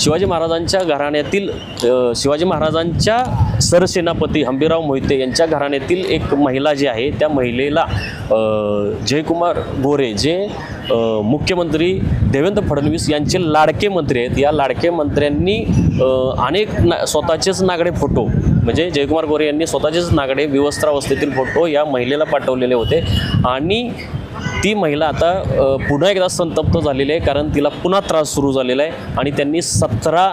शिवाजी महाराजांच्या घराण्यातील शिवाजी महाराजांच्या सरसेनापती हंबीराव मोहिते यांच्या घराण्यातील एक महिला जी आहे त्या महिलेला जयकुमार गोरे जे मुख्यमंत्री देवेंद्र फडणवीस यांचे लाडके मंत्री आहेत. या लाडके मंत्र्यांनी अनेक ना स्वतःचेच नागडे फोटो म्हणजे जयकुमार गोरे यांनी स्वतःचेच नागडे विवस्त्रावस्थेतील फोटो या महिलेला पाठवलेले होते. आणि ती महिला आता पुन्हा एकदा संतप्त झालेली आहे कारण तिला पुन्हा त्रास सुरू झालेला आहे आणि त्यांनी सतरा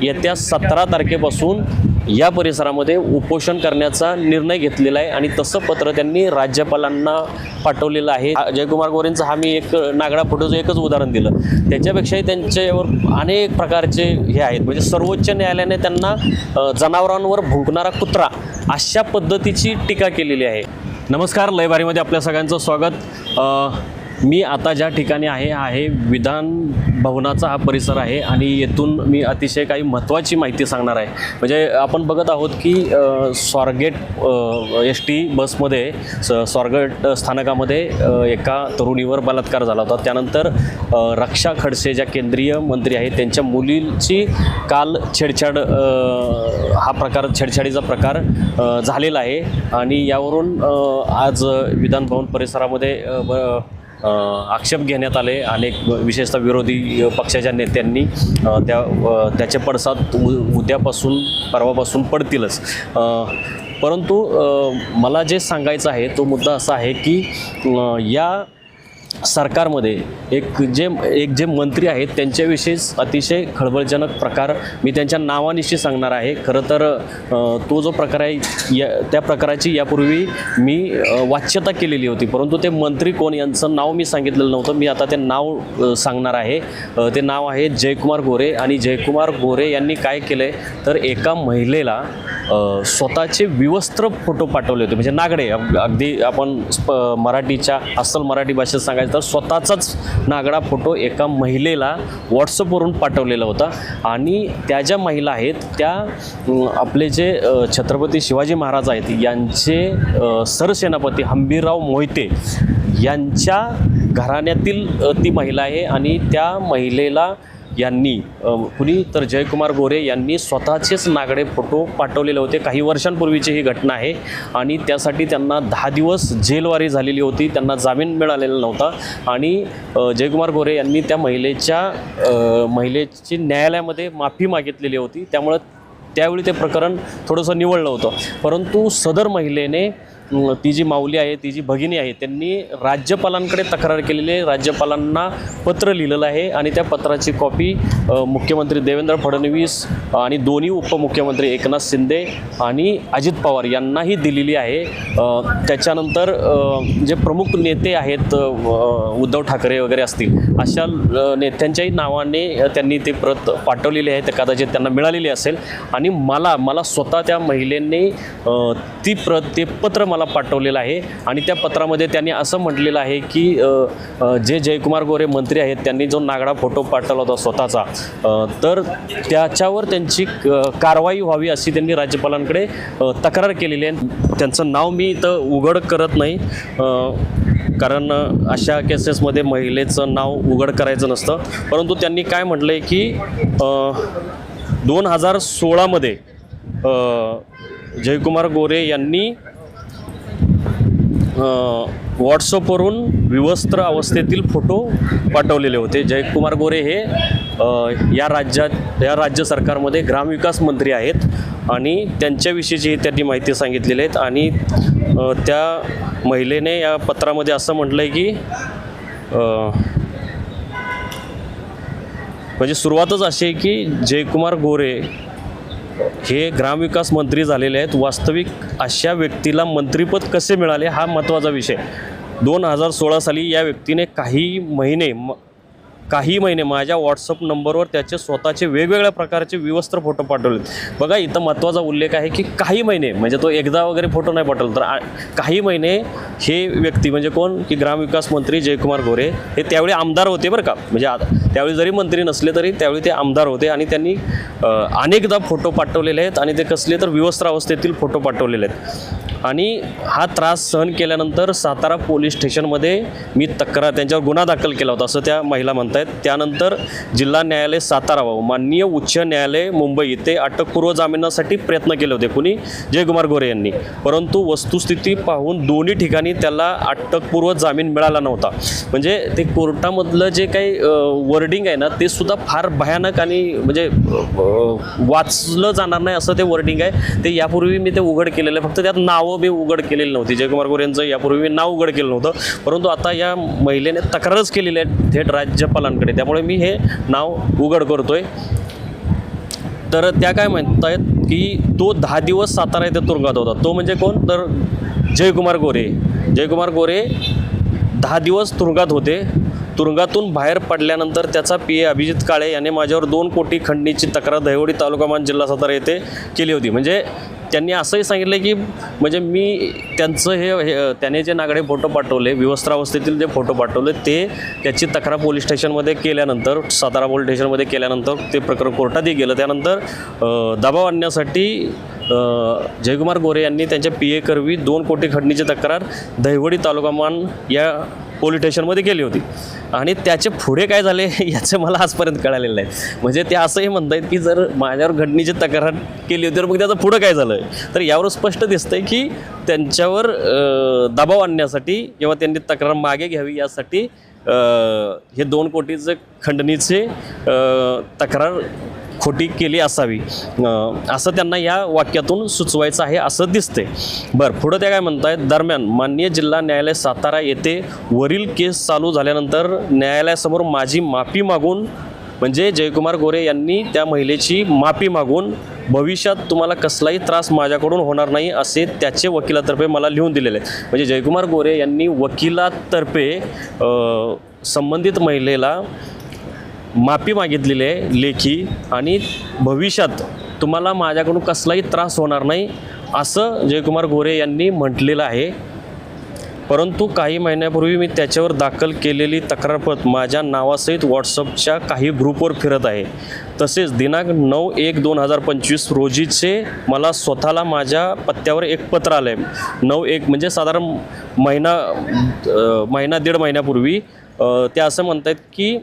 येत्या सतरा तारखेपासून या परिसरामध्ये उपोषण करण्याचा निर्णय घेतलेला आहे आणि तसं पत्र त्यांनी राज्यपालांना पाठवलेलं आहे. जयकुमार गोरेंचा हा मी एक नागडा फोटोचं एकच उदाहरण दिलं. त्याच्यापेक्षाही त्यांच्यावर अनेक प्रकारचे हे आहेत. म्हणजे सर्वोच्च न्यायालयाने त्यांना जनावरांवर भुंकणारा कुत्रा अशा पद्धतीची टीका केलेली आहे. नमस्कार लयबारीमध्ये आपल्या सगळ्यांचं स्वागत. मी आता ज्या ठिकाणी आहे आहे विधान भवनाचा हा परिसर आहे आणि येथून मी अतिशय काही महत्त्वाची माहिती सांगणार आहे. म्हणजे आपण बघत आहोत की स्वारगेट एस टी बसमध्ये स स्वारगेट स्थानकामध्ये एका तरुणीवर बलात्कार झाला होता. त्यानंतर रक्षा खडसे ज्या केंद्रीय मंत्री आहेत त्यांच्या मुलीची काल छेडछाड हा प्रकार छेडछाडीचा प्रकार झालेला आहे. आणि यावरून आज विधानभवन परिसरामध्ये ब- आक्षेप घेण्यात आले. अनेक विशेषतः विरोधी पक्षाच्या नेत्यांनी त्या त्याचे पडसाद उ- उद्यापासून परवापासून पडतीलच. परंतु मला जे सांगायचं आहे तो मुद्दा असा आहे की या सरकारमध्ये एक जे एक जे मंत्री आहेत त्यांच्याविषयीच अतिशय खळबळजनक प्रकार मी त्यांच्या नावानिशी सांगणार आहे. खरं तर तो जो प्रकार आहे या त्या प्रकाराची यापूर्वी मी वाच्यता केलेली होती. परंतु ते मंत्री कोण यांचं नाव मी सांगितलेलं नव्हतं. मी आता ते नाव सांगणार आहे. ते नाव आहे जयकुमार गोरे आणि जयकुमार गोरे यांनी काय केलं आहे तर एका महिलेला स्वतःचे विवस्त्र फोटो पाठवले होते. म्हणजे नागडे अगदी आपण मराठीच्या अस्सल मराठी भाषेत सांगायचं तर स्वतःचाच नागडा फोटो एका महिलेला व्हॉट्सअपवरून पाठवलेला होता. आणि त्या ज्या महिला आहेत त्या आपले जे छत्रपती शिवाजी महाराज आहेत यांचे सरसेनापती हंबीरराव मोहिते यांच्या घराण्यातील ती महिला आहे. आणि त्या महिलेला यांनी कुणी? तर जयकुमार गोरे यांनी स्वतःचेच नागडे फोटो पाठवलेले होते. काही वर्षांपूर्वीची ही घटना आहे आणि त्यासाठी त्यांना दहा दिवस जेलवारी झालेली होती. त्यांना जामीन मिळालेला नव्हता आणि जयकुमार गोरे यांनी त्या महिलेच्या महिलेची न्यायालयामध्ये माफी मागितलेली होती. त्यामुळं त्यावेळी ते प्रकरण थोडंसं निवडलं होतं. परंतु सदर महिलेने ती जी माऊली आहे ती जी भगिनी आहे त्यांनी राज्यपालांकडे तक्रार केलेली आहे. राज्यपालांना पत्र लिहिलेलं आहे आणि त्या पत्राची कॉपी मुख्यमंत्री देवेंद्र फडणवीस आणि दोन्ही उपमुख्यमंत्री एकनाथ शिंदे आणि अजित पवार यांनाही दिलेली आहे. त्याच्यानंतर जे प्रमुख नेते आहेत उद्धव ठाकरे वगैरे असतील अशा नेत्यांच्याही नावाने त्यांनी ते प्रत पाठवलेली आहे. ते कदाचित त्यांना मिळालेली असेल. आणि मला मला स्वतः त्या महिलेने ती प्रत ते पत्र मला पाठवलेलं आहे. आणि त्या पत्रामध्ये त्यांनी असं म्हटलेलं आहे की जे जयकुमार गोरे मंत्री आहेत त्यांनी जो नागडा फोटो पाठवला होता स्वतःचा तर त्याच्यावर त्यांची कारवाई व्हावी अशी त्यांनी राज्यपालांकडे तक्रार केलेली आहे. त्यांचं नाव मी इथं उघड करत नाही कारण अशा केसेसमध्ये महिलेचं नाव उघड करायचं नसतं. परंतु त्यांनी काय म्हटलं आहे की दोन हजार सोळामध्ये जयकुमार गोरे यांनी व्हॉट्सअपवरून विवस्त्र अवस्थेतील फोटो पाठवलेले होते. जयकुमार गोरे हे या राज्यात या राज्य सरकारमध्ये ग्रामविकास मंत्री आहेत आणि त्यांच्याविषयीची त्यांनी माहिती सांगितलेली आहेत. आणि त्या महिलेने या पत्रामध्ये असं म्हटलं आहे की म्हणजे सुरुवातच अशी आहे की जयकुमार गोरे हे ग्रामविकास मंत्री झालेले आहेत. वास्तविक अशा व्यक्तीला मंत्रिपद कसे मिळाले हा महत्त्वाचा विषय. दोन हजार सोळा साली या व्यक्तीने काही महिने म काही महिने माझ्या व्हॉट्सअप नंबरवर त्याचे स्वतःचे वेगवेगळ्या प्रकारचे विवस्त्र फोटो पाठवले बघा इथं महत्त्वाचा उल्लेख आहे की काही महिने म्हणजे तो एकदा वगैरे फोटो नाही पाठवला तर आ- काही महिने हे व्यक्ती म्हणजे कोण? की ग्रामविकास मंत्री जयकुमार गोरे हे त्यावेळी आमदार होते बरं का. म्हणजे आता त्यावेळी जरी मंत्री नसले तरी त्यावेळी ते आमदार होते आणि त्यांनी अनेकदा फोटो पाठवलेले आहेत आणि ते कसले तर विवस्त्र अवस्थेतील फोटो पाठवलेले आहेत. आणि हा त्रास सहन केल्यानंतर सातारा पोलीस स्टेशनमध्ये मी तक्रार त्यांच्यावर गुन्हा दाखल केला होता असं त्या महिला म्हणतात आहेत. त्यानंतर जिल्हा न्यायालय सातारा व माननीय उच्च न्यायालय मुंबई येथे अटकपूर्व जामिनासाठी प्रयत्न केले होते कुणी? जयकुमार गोरे यांनी. परंतु वस्तुस्थिती पाहून दोन्ही ठिकाणी त्याला अटकपूर्व जामीन मिळाला नव्हता. म्हणजे ते कोर्टामधलं जे काही वर्डिंग आहे ना ते सुद्धा फार भयानक आणि म्हणजे वाचलं जाणार नाही असं ते वर्डिंग आहे. ते यापूर्वी मी ते उघड केलेलं आहे. फक्त त्यात नावं मी उघड केलेली नव्हती. जयकुमार गोरे यांचं यापूर्वी मी नाव उघड केलं नव्हतं. परंतु आता या महिलेने तक्रारच केलेली आहे. थेट राज्यपाल राज्यपालांकडे त्यामुळे मी हे नाव उघड करतोय. तर त्या काय म्हणतायत की तो दहा दिवस सातारा येथे तुरुंगात होता. तो म्हणजे कोण? तर जयकुमार गोरे. जयकुमार गोरे दहा दिवस तुरुंगात होते. तुरुंगातून बाहेर पडल्यानंतर त्याचा पी ए अभिजित काळे याने माझ्यावर दोन कोटी खंडणीची तक्रार दहिवडी तालुका मान जिल्हा सातारा येथे केली होती. म्हणजे त्यांनी असंही सांगितलं की म्हणजे मी त्यांचं हे हे- त्याने जे नागडे फोटो पाठवले विवस्त्रावस्थेतील जे फोटो पाठवले ते त्याची तक्रार पोलीस स्टेशनमध्ये केल्यानंतर सातारा पोलीस स्टेशनमध्ये केल्यानंतर ते प्रकरण कोर्टातही गेलं. त्यानंतर दबाव आणण्यासाठी जयकुमार गोरे यांनी त्यांच्या पी ए करवी दोन कोटी खंडणीची तक्रार दहिवडी तालुकामान या पोलीस स्टेशनमध्ये केली होती. आणि त्याचे पुढे काय झाले याचं मला आजपर्यंत कळालेलं नाही. म्हणजे ते असंही म्हणतायत की जर माझ्यावर घडणीची तक्रार केली होती तर मग त्याचं पुढं काय झालं? तर यावर स्पष्ट दिसतंय की त्यांच्यावर दबाव आणण्यासाठी किंवा त्यांनी तक्रार मागे घ्यावी यासाठी हे दोन कोटीचं खंडणीचे तक्रार खोटी केली असावी. असं त्यांना या वाक्यातून सुचवायचं आहे असं दिसते बरं पुढं त्या काय म्हणतायत? दरम्यान माननीय जिल्हा न्यायालय सातारा येथे वरील केस चालू झाल्यानंतर न्यायालयासमोर माझी माफी मागून म्हणजे जयकुमार गोरे यांनी त्या महिलेची माफी मागून भविष्यात तुम्हाला कसलाही त्रास माझ्याकडून होणार नाही असे त्याचे वकिलातर्फे मला लिहून दिलेले आहे म्हणजे जयकुमार गोरे यांनी वकिलातर्फे संबंधित महिलेला माफी मागितलेली आहे लेखी. आणि भविष्यात तुम्हाला माझ्याकडून कसलाही त्रास होणार नाही असं जयकुमार गोरे यांनी म्हटलेलं आहे. परंतु काही महिन्यापूर्वी मी त्याच्यावर दाखल केलेली तक्रारपत माझ्या नावासहित व्हॉट्सअपच्या काही ग्रुपवर फिरत आहे. तसेच दिनांक नऊ एक दोन हजार पंचवीस रोजीचे मला स्वतःला माझ्या पत्त्यावर एक पत्र आलं आहे नऊ एक म्हणजे साधारण महिना महिना दीड महिन्यापूर्वी. ते असं म्हणतात की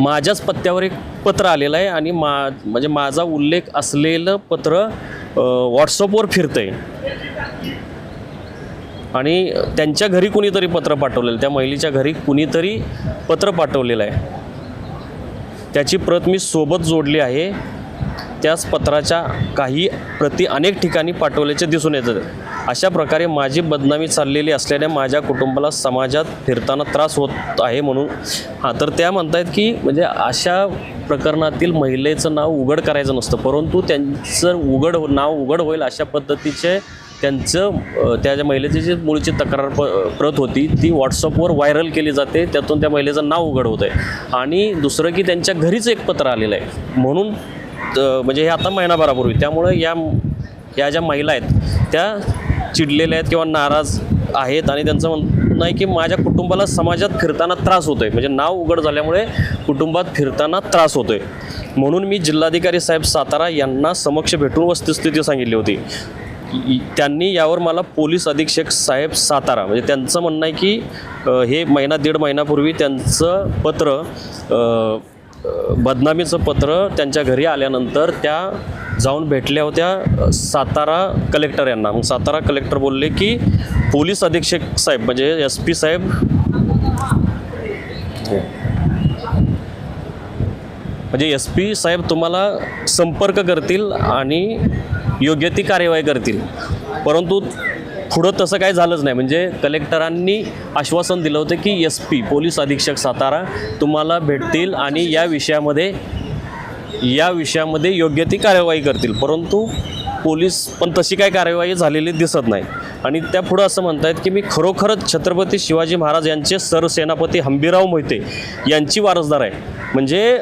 माझ्याच पत्त्यावर एक पत्र आलेलं आहे आणि मा म्हणजे माझा उल्लेख असलेलं पत्र व्हॉट्सअपवर फिरतं आहे आणि त्यांच्या घरी कुणीतरी पत्र पाठवलेलं त्या महिलेच्या घरी कुणीतरी पत्र पाठवलेलं आहे. त्याची प्रत मी सोबत जोडली आहे. त्याच पत्राच्या काही प्रती अनेक ठिकाणी पाठवल्याचे दिसून येतं अशा प्रकारे माझी बदनामी चाललेली असल्याने माझ्या कुटुंबाला समाजात फिरताना त्रास होत आहे म्हणून. हां तर त्या म्हणतायत की म्हणजे अशा प्रकरणातील महिलेचं नाव उघड करायचं नसतं. परंतु त्यांचं उघड हो- नाव उघड होईल अशा पद्धतीचे त्यांचं त्या ज्या महिलेची जी मूळची तक्रार प प्रत होती ती व्हॉट्सअपवर व्हायरल केली जाते. त्यातून त्या महिलेचं नाव उघड होतं आहे आणि दुसरं की त्यांच्या घरीच एक पत्र आलेलं आहे. म्हणून म्हणजे हे आता महिनाभरापूर्वी. त्यामुळं या या ज्या महिला आहेत त्या चिडलेल्या आहेत किंवा नाराज आहेत आणि त्यांचं म्हणणं आहे की माझ्या कुटुंबाला समाजात फिरताना त्रास होतो आहे म्हणजे नाव उघड झाल्यामुळे कुटुंबात फिरताना त्रास होतो आहे म्हणून मी जिल्हाधिकारी साहेब सातारा यांना समक्ष भेटून वस्तुस्थिती सांगितली होती. त्यांनी यावर मला पोलीस अधीक्षक साहेब सातारा म्हणजे त्यांचं म्हणणं आहे की हे महिना दीड महिन्यापूर्वी त्यांचं पत्र बदनामीचं पत्र त्यांच्या घरी आल्यानंतर त्या जाऊन भेटल्या होत्या सातारा कलेक्टर यांना. मग सातारा कलेक्टर बोलले की पोलीस अधीक्षक साहेब म्हणजे एस पी साहेब म्हणजे एस पी साहेब तुम्हाला संपर्क करतील आणि योग्य ती कार्यवाही करतील. परंतु पुढं तसं काही झालंच नाही. म्हणजे कलेक्टरांनी आश्वासन दिलं होतं की एस पी पोलीस अधीक्षक सातारा तुम्हाला भेटतील आणि या विषयामध्ये या विषयामध्ये योग्य ती कार्यवाही करतील. परंतु पोलीस पण तशी काही कार्यवाही झालेली दिसत नाही. आणि त्या पुढं असं म्हणतायत की मी खरोखरच छत्रपती शिवाजी महाराज यांचे सरसेनापती हंबीराव मोहिते यांची वारसदार आहे. म्हणजे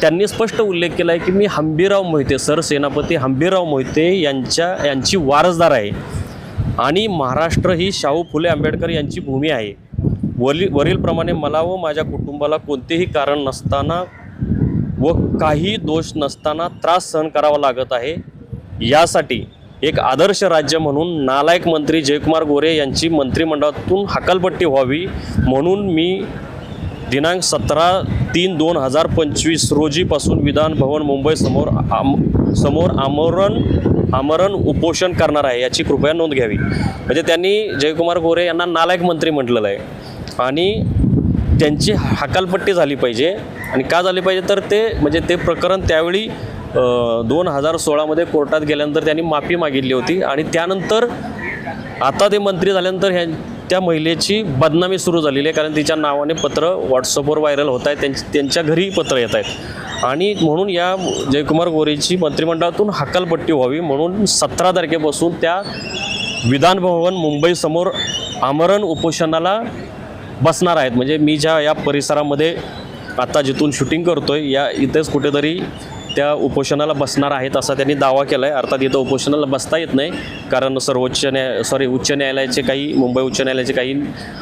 त्यांनी स्पष्ट उल्लेख केला आहे की मी हंबीराव मोहिते सरसेनापती हंबीराव मोहिते यांच्या यांची वारसदार आहे. आणि महाराष्ट्र ही शाहू फुले आंबेडकर यांची भूमी आहे. वरील वरीलप्रमाणे मला व माझ्या कुटुंबाला कोणतेही कारण नसताना व काही दोष नसताना त्रास सहन करावा लागत आहे. यासाठी एक आदर्श राज्य म्हणून नालायक मंत्री जयकुमार गोरे यांची मंत्रिमंडळातून हकालपट्टी व्हावी म्हणून मी दिनांक सतरा तीन दोन हजार पंचवीस रोजीपासून विधान भवन आम समोर आमरण आमरण उपोषण करणार आहे याची कृपया नोंद घ्यावी. म्हणजे त्यांनी जयकुमार गोरे यांना नालायक मंत्री म्हटलेलं आहे. आणि त्यांची हकालपट्टी झाली पाहिजे. आणि का झाली पाहिजे तर ते म्हणजे ते प्रकरण त्यावेळी दोन हजार सोळामध्ये कोर्टात गेल्यानंतर त्यांनी माफी मागितली होती. आणि त्यानंतर आता ते मंत्री झाल्यानंतर ह्या त्या महिलेची बदनामी सुरू झालेली आहे कारण तिच्या नावाने पत्र व्हॉट्सअपवर व्हायरल होत आहे त्यांची त्यांच्या घरी पत्र येत आहेत. आणि म्हणून या जयकुमार गोरेची मंत्रिमंडळातून हकालपट्टी व्हावी म्हणून सतरा तारखेपासून त्या विधानभवन मुंबईसमोर आमरण उपोषणाला बसणार आहेत. म्हणजे मी ज्या या परिसरामध्ये आता जिथून शूटिंग करतो आहे या इथेच कुठेतरी त्या उपोषणाला बसणार आहेत असा त्यांनी दावा केला आहे अर्थात इथं उपोषणाला बसता येत नाही. कारण सर्वोच्च न्याय सॉरी उच्च न्यायालयाचे काही मुंबई उच्च न्यायालयाचे काही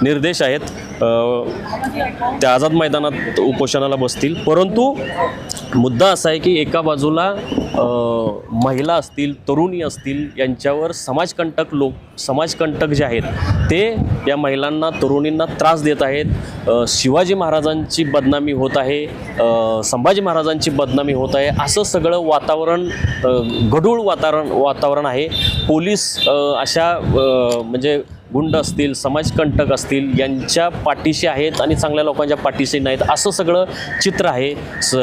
निर्देश आहेत. त्या आझाद मैदानात उपोषणाला बसतील. परंतु मुद्दा असा आहे की एका बाजूला महिला असतील तरुणी असतील यांच्यावर समाजकंटक लोक समाजकंटक जे आहेत ते या महिलांना तरुणींना त्रास देत आहेत. शिवाजी महाराजांची बदनामी होत आहे. संभाजी महाराजांची बदनामी होत आहे. असं सगळं वातावरण गढूळ वातावरण वातावरण आहे. पोलीस अशा म्हणजे गुंड असतील समाजकंटक असतील यांच्या पाठीशी आहेत आणि चांगल्या लोकांच्या पाठीशी नाहीत. असं सगळं चित्र आहे. स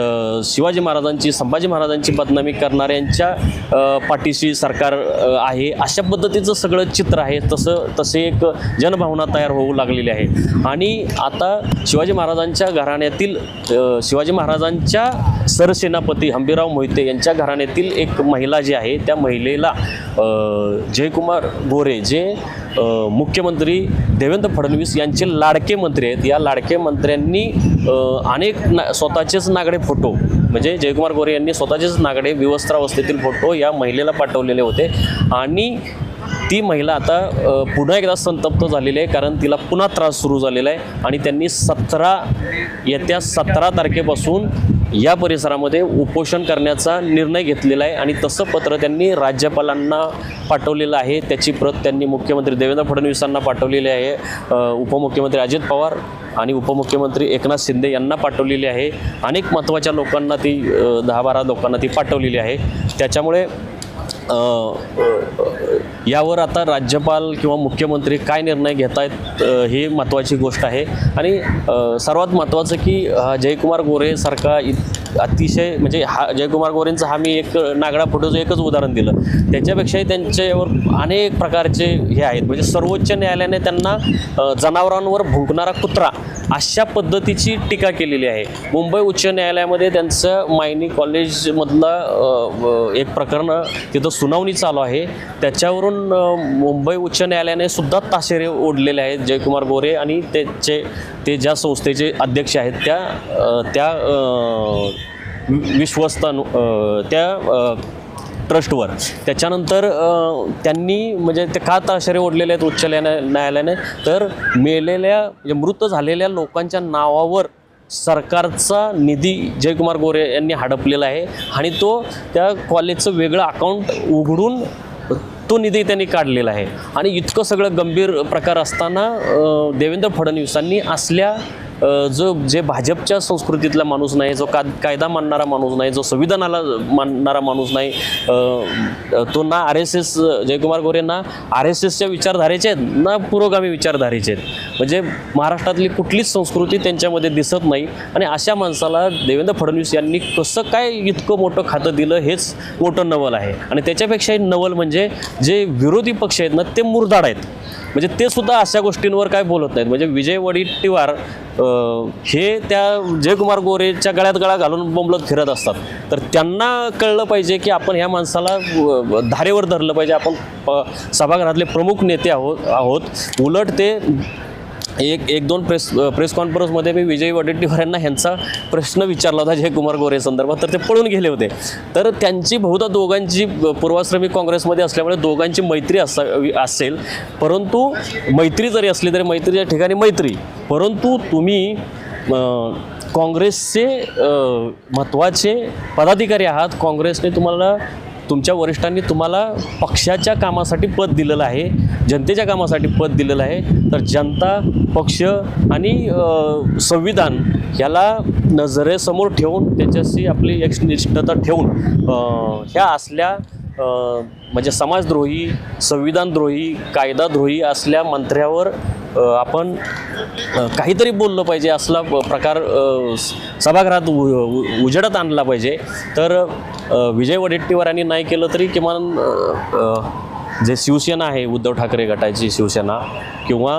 शिवाजी महाराजांची संभाजी महाराजांची बदनामी करणाऱ्यांच्या पाठीशी सरकार आहे. अशा पद्धतीचं सगळं चित्र आहे. तसं तसे एक जनभावना तयार होऊ लागलेली आहे. आणि आता शिवाजी महाराजांच्या घराण्यातील शिवाजी महाराजांच्या सरसेनापती हंबीराव मोहिते यांच्या घराण्यातील एक महिला जी आहे त्या महिलेला जयकुमार गोरे जे मुख्यमंत्री देवेंद्र फडणवीस यांचे लाडके मंत्री आहेत. या लाडके मंत्र्यांनी अनेक ना स्वतःचेच नागडे फोटो म्हणजे जयकुमार गोरे यांनी स्वतःचेच नागडे विवस्त्रावस्थेतील फोटो या महिलेला पाठवलेले होते. आणि ती महिला आता पुन्हा एकदा संतप्त झालेली आहे कारण तिला पुन्हा त्रास सुरू झालेला आहे. आणि त्यांनी सतरा येत्या सतरा तारखेपासून या परिसरामध्ये उपोषण करण्याचा निर्णय घेतलेला आहे आणि तसं पत्र त्यांनी राज्यपालांना पाठवलेलं आहे. त्याची प्रत त्यांनी मुख्यमंत्री देवेंद्र फडणवीसांना पाठवलेली आहे. उपमुख्यमंत्री अजित पवार आणि उपमुख्यमंत्री एकनाथ शिंदे यांना पाठवलेली आहे. अनेक महत्त्वाच्या लोकांना ती दहा बारा लोकांना ती पाठवलेली आहे. त्याच्यामुळे यावर आता राज्यपाल किंवा मुख्यमंत्री काय निर्णय घेत आहेत हे महत्त्वाची गोष्ट आहे. आणि सर्वात महत्त्वाचं की जयकुमार गोरेसारखा इत अतिशय म्हणजे हा जयकुमार गोरेंचा हा मी एक नागडा फोटोचं एकच उदाहरण दिलं. त्याच्यापेक्षाही त्यांच्यावर अनेक प्रकारचे हे आहेत. म्हणजे सर्वोच्च न्यायालयाने त्यांना जनावरांवर भुंकणारा कुत्रा अशा पद्धतीची टीका केलेली आहे. मुंबई उच्च न्यायालयामध्ये त्यांचं मायनी कॉलेजमधलं एक प्रकरण तिथं सुनावणी चालू आहे. त्याच्यावरून मुंबई उच्च न्यायालयाने सुद्धा ताशेरे ओढलेले आहेत जयकुमार गोरे आणि त्याचे ते ज्या संस्थेचे अध्यक्ष आहेत त्या त्या अ, विश्वस्तानु त्या ट्रस्टवर. त्याच्यानंतर त्यांनी म्हणजे ते का ताशेरे ओढलेले आहेत उच्च न्यायालयाने? तर मेलेल्या म्हणजे मृत झालेल्या लोकांच्या नावावर सरकारचा निधी जयकुमार गोरे यांनी हडपलेला आहे आणि तो त्या कॉलेजचं वेगळं अकाउंट उघडून तो निधी त्यांनी काढलेला आहे. आणि इतकं सगळं गंभीर प्रकार असताना देवेंद्र फडणवीसांनी असल्या जो जे भाजपच्या संस्कृतीतला माणूस नाही जो का कायदा मानणारा माणूस नाही जो संविधानाला मानणारा माणूस नाही तो ना R S S Jaykumar Gore ना आर एस एसच्या विचारधारेचे आहेत ना पुरोगामी विचारधारेचे आहेत. म्हणजे महाराष्ट्रातली कुठलीच संस्कृती त्यांच्यामध्ये दिसत नाही आणि अशा माणसाला देवेंद्र फडणवीस यांनी कसं काय इतकं मोठं खातं दिलं हेच मोठं नवल आहे. आणि त्याच्यापेक्षाही नवल म्हणजे जे विरोधी पक्ष आहेत ना ते मुरदाड आहेत. म्हणजे ते सुद्धा अशा गोष्टींवर काय बोलत नाहीत. म्हणजे विजय वडेट्टीवार हे त्या जयकुमार गोरेच्या गळ्यात गळा घालून बोंबलत फिरत असतात. तर त्यांना कळलं पाहिजे की आपण ह्या माणसाला धारेवर धरलं पाहिजे. आपण प- सभागृहातले प्रमुख नेते आहोत आहोत. उलट ते एक एक दोन प्रेस प्रेस कॉन्फरन्समध्ये मी विजय वडेट्टीवार यांना ह्यांचा प्रश्न विचारला होता जयकुमार गोरे संदर्भात तर ते पळून गेले होते. तर त्यांची बहुधा दोघांची पूर्वाश्रमी काँग्रेसमध्ये असल्यामुळे दोघांची मैत्री असा असेल. परंतु मैत्री जरी असली तरी मैत्रीच्या ठिकाणी मैत्री. परंतु तुम्ही काँग्रेसचे महत्त्वाचे पदाधिकारी आहात. काँग्रेसने तुम्हाला तुमच्या वरिष्ठांनी तुम्हाला पक्षाच्या कामासाठी पद दिलेलं आहे. जनतेच्या कामासाठी पद दिलेलं आहे. तर जनता पक्ष आणि संविधान ह्याला नजरेसमोर ठेवून त्याच्याशी आपली एकनिष्ठता ठेवून ह्या असल्या म्हणजे समाजद्रोही संविधानद्रोही कायदाद्रोही असल्या मंत्र्यावर आपण काहीतरी बोललं पाहिजे असला प- प्रकार स- सभागृहात उ उ- उजेडात आणला पाहिजे. तर विजय वडेट्टीवारांनी नाही केलं तरी किमान जे शिवसेना आहे उद्धव ठाकरे गटाची शिवसेना किंवा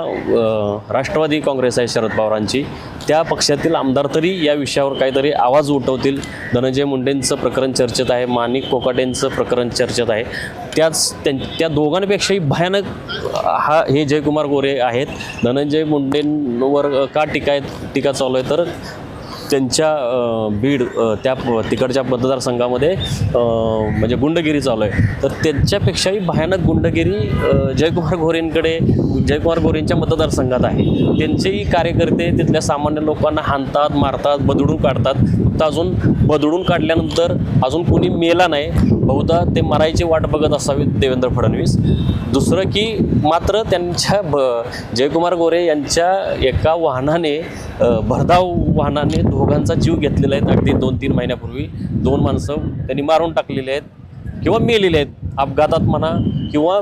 राष्ट्रवादी काँग्रेस आहे शरद पवारांची त्या पक्षातील आमदार तरी या विषयावर काहीतरी आवाज उठवतील. धनंजय मुंडेंचं प्रकरण चर्चेत आहे माणिक कोकाटेंचं प्रकरण चर्चेत आहे. त्याच त्यां त्या दोघांपेक्षाही भयानक हा हे जयकुमार गोरे आहेत. धनंजय मुंडेंवर का टीका टीका चालू आहे? तर त्यांच्या बीड त्या तिकडच्या मतदारसंघामध्ये म्हणजे गुंडगिरी चालू आहे. तर त्यांच्यापेक्षाही भयानक गुंडगिरी जयकुमार गोरेंकडे जयकुमार गोरेंच्या मतदारसंघात आहे. त्यांचेही कार्यकर्ते तिथल्या सामान्य लोकांना हाणतात मारतात बदडून काढतात. फक्त अजून बदडून काढल्यानंतर अजून कोणी मेला नाही. बहुधा ते मरायची वाट बघत असावीत देवेंद्र फडणवीस. दुसरं की मात्र त्यांच्या ब जयकुमार गोरे यांच्या एका वाहनाने भरधाव वाहनाने दोघांचा जीव घेतलेला आहे. अगदी दोन तीन महिन्यापूर्वी दोन माणसं त्यांनी मारून टाकलेले आहेत किंवा मेलेले आहेत. अपघातात म्हणा किंवा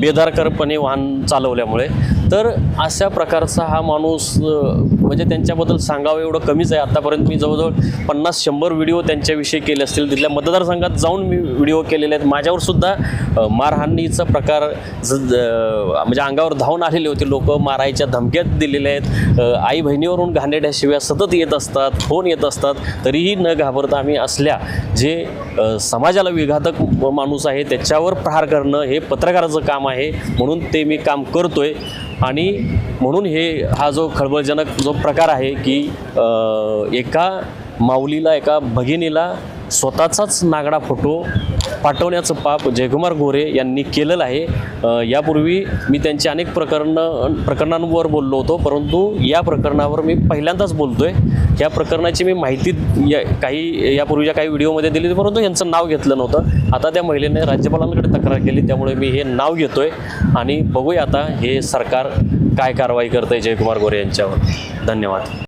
बेदारकारपणे वाहन चालवल्यामुळे. तर अशा प्रकारचा हा माणूस म्हणजे त्यांच्याबद्दल सांगावं एवढं कमीच आहे. आत्तापर्यंत मी जवळजवळ पन्नास शंभर व्हिडिओ त्यांच्याविषयी केले असतील. तिथल्या मतदारसंघात जाऊन मी व्हिडिओ केलेले आहेत. माझ्यावर सुद्धा मारहाणीचा प्रकार ज म्हणजे अंगावर धावून आलेले होते. लोक मारायच्या धमक्यात दिलेले आहेत. आई बहिणीवरून घाणेरड्या शिव्या सतत येत असतात फोन येत असतात. तरीही न घाबरता आम्ही असल्या जे समाजाला विघातक माणूस आहे त्याच्यावर प्रहार करणं हे पत्रकाराचं काम आहे. म्हणून ते मी काम करतो आहे आणि म्हणून हे हा जो खळबळजनक जो प्रकार आहे की एका माऊलीला एका भगिनीला स्वतःचाच नागडा फोटो पाठवण्याचं पाप जयकुमार गोरे यांनी केलेलं आहे. यापूर्वी मी त्यांची अनेक प्रकरणं प्रकरणांवर बोललो होतो परंतु या प्रकरणावर मी पहिल्यांदाच बोलतो आहे या प्रकरणाची मी माहिती या काही यापूर्वीच्या काही व्हिडिओमध्ये दिली होती परंतु यांचं नाव घेतलं नव्हतं. आता त्या महिलेने राज्यपालांकडे तक्रार केली त्यामुळे मी हे नाव घेतो आहे आणि बघूया आता हे सरकार काय कारवाई करतं आहे जयकुमार गोरे यांच्यावर. धन्यवाद.